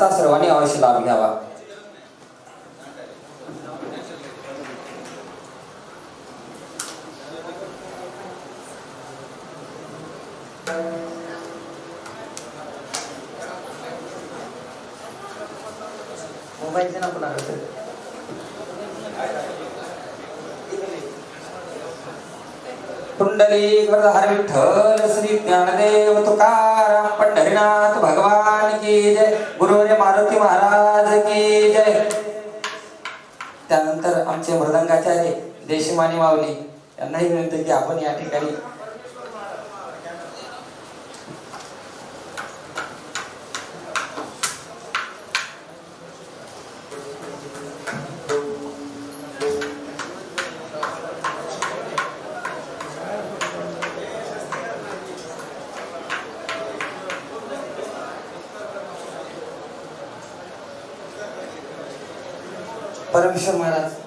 चा सर्वांनी अवश्य लाभ घ्यावा. कुंडली हर विठ्ठल श्री ज्ञानदेव तुकाराम पंढरीनाथ भगवान की जय. गुरुवर्य मारुती महाराज की जय. त्यानंतर आमचे मृदंगाचार्य देशमानी माऊली यांनाही विनंती की आपण या ठिकाणी परमेश्वर महाराज